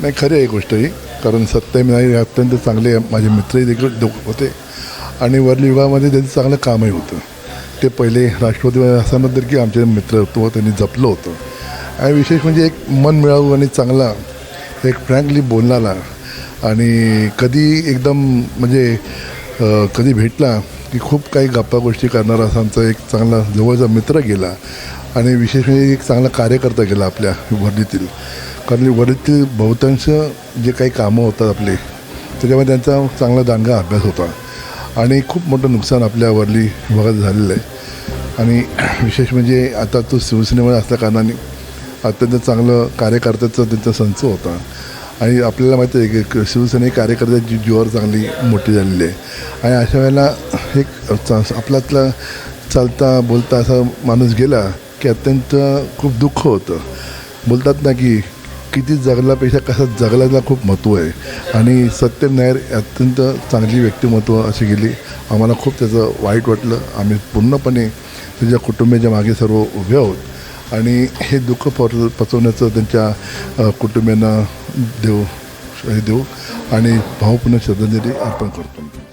नाही खरी आहे गोष्ट ही. कारण सत्यम हे अत्यंत चांगले माझे मित्रही देखील दो- होते. आणि वरली युगामध्ये त्यांचं चांगलं कामही होतं. ते पहिले राष्ट्रपती असताना की आमचे मित्रत्व त्यांनी जपलं होतं. आणि विशेष म्हणजे एक मन मिळावू आणि चांगला एक फ्रँकली बोलणारा. आणि कधी एकदम म्हणजे कधी भेटला की खूप काही गप्पा गोष्टी करणारा असा आमचा एक चांगला जवळचा मित्र गेला. आणि विशेष म्हणजे एक चांगला कार्यकर्ता गेला आपल्या वर्धीतील कारण वर्धीतील बहुतांश जे काही कामं होतात आपले त्याच्यामध्ये त्यांचा चांगला दांडगा अभ्यास होता. आणि खूप मोठं नुकसान आपल्या वरली विभागात झालेलं आहे. आणि विशेष म्हणजे आता तो शिवसेनेमध्ये असल्याकारणाने अत्यंत चांगलं कार्यकर्त्याचा त्यांचा संच होता. आणि आपल्याला माहिती आहे की शिवसेने कार्यकर्त्याची जीवावर चांगली मोठी झालेली आहे. आणि अशा वेळेला एक आपल्यातला चालता बोलता असा माणूस गेला की अत्यंत खूप दुःख होतं. बोलतात ना की किती जगल्यापेक्षा कसं जगल्याला खूप महत्त्व आहे. आणि सत्यम नायर अत्यंत चांगली व्यक्तिमत्व अशी गेली. आम्हाला खूप त्याचं वाईट वाटलं. आम्ही पूर्णपणे त्याच्या कुटुंबियाच्या मागे सर्व उभे आहोत. आणि हे दुःख पच पचवण्याचं त्यांच्या कुटुंबियांना देऊ हे देऊ. आणि भावपूर्ण श्रद्धांजली अर्पण करतो.